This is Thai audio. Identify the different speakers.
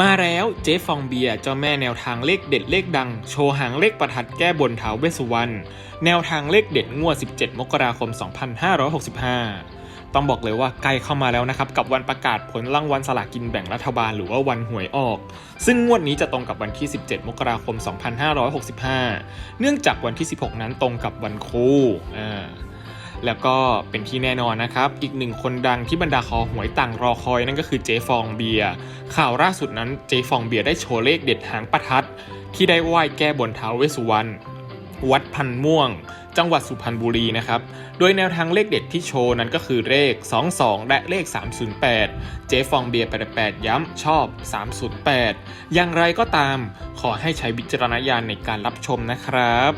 Speaker 1: มาแล้วเจ๊ฟองเบียร์เจ้าแม่แนวทางเลขเด็ดเลขดัง โชว์หางเลขประทัดแก้บนท้าเวสุวรรณแนวทางเลขเด็ดงวด 17 มกราคม 2565 ต้องบอกเลยว่าใกล้เข้ามาแล้วนะครับ กับวันประกาศผลรางวัลสลากินแบ่งรัฐบาลหรือว่าวันหวยออก ซึ่งงวดนี้จะตรงกับวันที่ 17 มกราคม 2565 เนื่องจากวันที่ 16 นั้นตรงกับวันครูอ่า แล้วก็เป็นที่แน่นอนนะครับ อีกหนึ่งคนดังที่บรรดาคอหวยต่างรอคอยนั่นก็คือเจฟองเบียร์ข่าวล่าสุดนั้นเจฟองเบียร์ได้โชว์เลขเด็ดหางประทัด ที่ได้ไหว้แก้บนท้าวเวสสุวรรณวัดพันม่วง จังหวัดสุพรรณบุรีนะครับ โดยแนวทางเลขเด็ดที่โชว์นั้นก็คือเลข 22 และเลข 308 เจฟองเบียร์88 ย้ำชอบ 308 อย่างไรก็ตามขอให้ใช้วิจารณญาณในการรับชมนะครับ